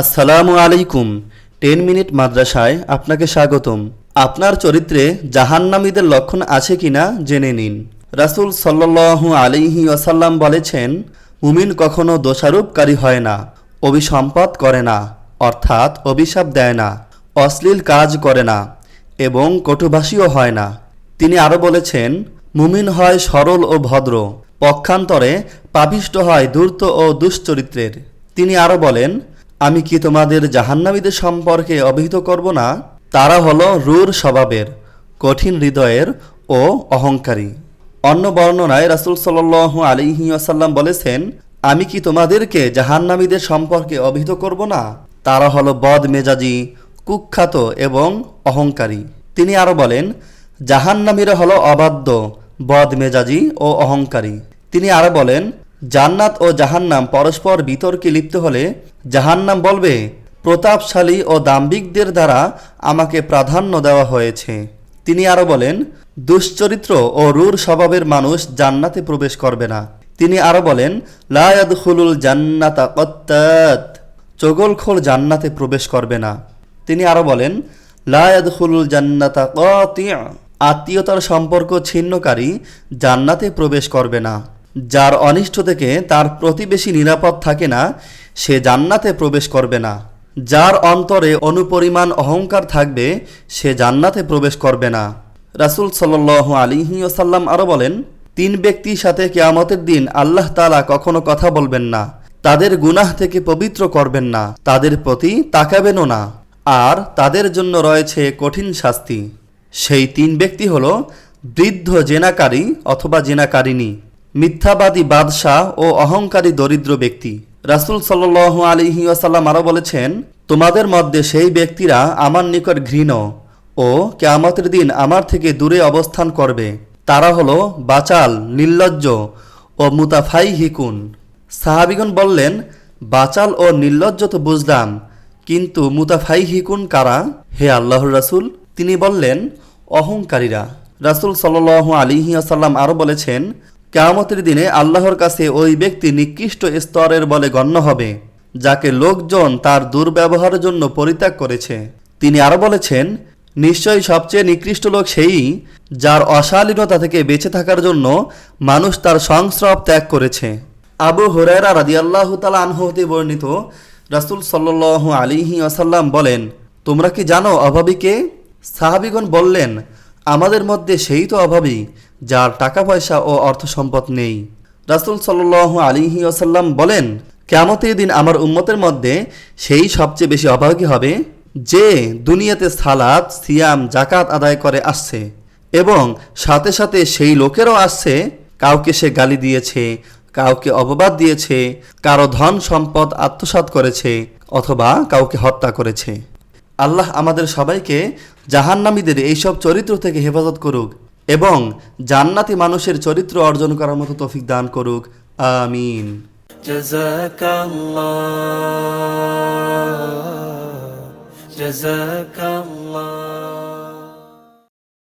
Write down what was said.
আসসালামু আলাইকুম। Ten minute মাদ্রাসায় আপনাকে স্বাগতম। আপনার চরিত্রে জাহান্নামীদের লক্ষণ আছে কিনা জেনে নিন। রাসূল সাল্লাল্লাহু আলাইহি ওয়াসাল্লাম বলেছেন, মুমিন কখনো দোষারোপকারী হয় না, অভিসম্পাত করে না, অর্থাৎ অভিশাপ দেয় না, অশ্লীল কাজ করে না, এবং কটুভাষীও হয় না। তিনি আরও বলেছেন, মুমিন হয় সরল ও ভদ্র, পক্ষান্তরে পাপিষ্ট হয় ধূর্ত ও দুশ্চরিত্রের। তিনি আরও বলেন আমি কি তোমাদের জাহান্নামীদের সম্পর্কে অবহিত করব না? তারা হলো রূঢ় স্বভাবের, কঠিন হৃদয়ের ও অহংকারী। অন্য বর্ণনায় রাসূল সাল্লাল্লাহু আলাইহি আসাল্লাম বলেছেন, আমি কি তোমাদেরকে জাহান্নামীদের সম্পর্কে অবহিত করব না? তারা হলো বদ মেজাজি কুখ্যাত এবং অহংকারী। তিনি আরও বলেন, জাহান্নামীরা হলো অবাধ্য বদ মেজাজি ও অহংকারী। তিনি আরও বলেন জান্নাত ও জাহান্নাম পরস্পর বিতর্কে লিপ্ত হলে জাহান্নাম বলবে, প্রতাপশালী ও দাম্ভিকদের দ্বারা আমাকে প্রাধান্য দেওয়া হয়েছে। তিনি আরও বলেন, দুশ্চরিত্র ও রূঢ় স্বভাবের মানুষ জান্নাতে প্রবেশ করবে না। তিনি আরও বলেন লায়াদ খুলুল জান্নাতা কত্তাত চগলখোল জান্নাতে প্রবেশ করবে না। তিনি আরও বলেন লায়াদ খুলুল জান্নাতা কতিয়া আত্মীয়তার সম্পর্ক ছিন্নকারী জান্নাতে প্রবেশ করবে না। যার অনিষ্ট থেকে তার প্রতিবেশী নিরাপদ থাকে না, সে জান্নাতে প্রবেশ করবে না। যার অন্তরে অনুপরিমাণ অহংকার থাকবে, সে জান্নাতে প্রবেশ করবে না। রাসূল সাল্লাল্লাহু আলিহি ওসাল্লাম আরও বলেন, তিন ব্যক্তির সাথে কেয়ামতের দিন আল্লাহ তালা কখনো কথা বলবেন না। তাদের গুনাহ থেকে পবিত্র করবেন না। তাদের প্রতি তাকাবেনও না। আর তাদের জন্য রয়েছে কঠিন শাস্তি। সেই তিন ব্যক্তি হল বৃদ্ধ জেনাকারী অথবা জেনাকারিনী মিথ্যাবাদী বাদশাহ ও অহংকারী দরিদ্র ব্যক্তি। রাসুল সাল্লাল্লাহু আলাইহি ওয়াসাল্লাম আরও বলেছেন, তোমাদের মধ্যে সেই ব্যক্তিরা আমার নিকট ঘৃণ ও কেয়ামতের দিন আমার থেকে দূরে অবস্থান করবে। তারা হলো বাচাল, নির্লজ্জ ও মুতাফাই হিকুন। সাহাবিগণ বললেন, বাচাল ও নির্লজ্জ তো বুঝলাম, কিন্তু মুতাফাই হিকুন কারা? হে আল্লাহর রাসূল। তিনি বললেন, অহংকারীরা। রাসূল সাল্লাল্লাহু আলাইহি আসাল্লাম আরও বলেছেন কেয়ামতের দিনে আল্লাহর কাছে ওই ব্যক্তি নিকৃষ্ট স্তরের বলে গণ্য হবে, যাকে লোকজন তার দুর্ব্যবহারের জন্য পরিত্যাগ করেছে। তিনি আরও বলেছেন, নিশ্চয়ই সবচেয়ে নিকৃষ্ট লোক সেই যার অশালীনতা থেকে বেঁচে থাকার জন্য মানুষ তার সংস্রব ত্যাগ করেছে। আবু হুরায়রা রাদিয়াল্লাহু তাআলা আনহু হতে বর্ণিত রাসূল সাল্লাল্লাহু আলাইহি আসাল্লাম বলেন, তোমরা কি জানো অভাবীকে সাহাবীগণ বললেন, আমাদের মধ্যে সেই তো অভাবী যার টাকা পয়সা ও অর্থ সম্পদ নেই। রাসূল সাল্লাল্লাহু আলাইহি ওয়াসাল্লাম বলেন, কেয়ামতের দিন আমার উম্মতের মধ্যে সেই সবচেয়ে বেশি অভাগী হবে যে দুনিয়াতে সালাত, সিয়াম জাকাত আদায় করে আসছে এবং সাথে সাথে সেই লোকেরও আসছে। কাউকে সে গালি দিয়েছে, কাউকে অপবাদ দিয়েছে, কারও ধন সম্পদ আত্মসাৎ করেছে অথবা কাউকে হত্যা করেছে। আল্লাহ আমাদের সবাইকে জাহান্নামীদের এইসব চরিত্র থেকে হেফাজত করুক। এবং জান্নাতি মানুষের চরিত্র অর্জন করার মতো তৌফিক দান করুক আমিন جزاك الله جزاك الله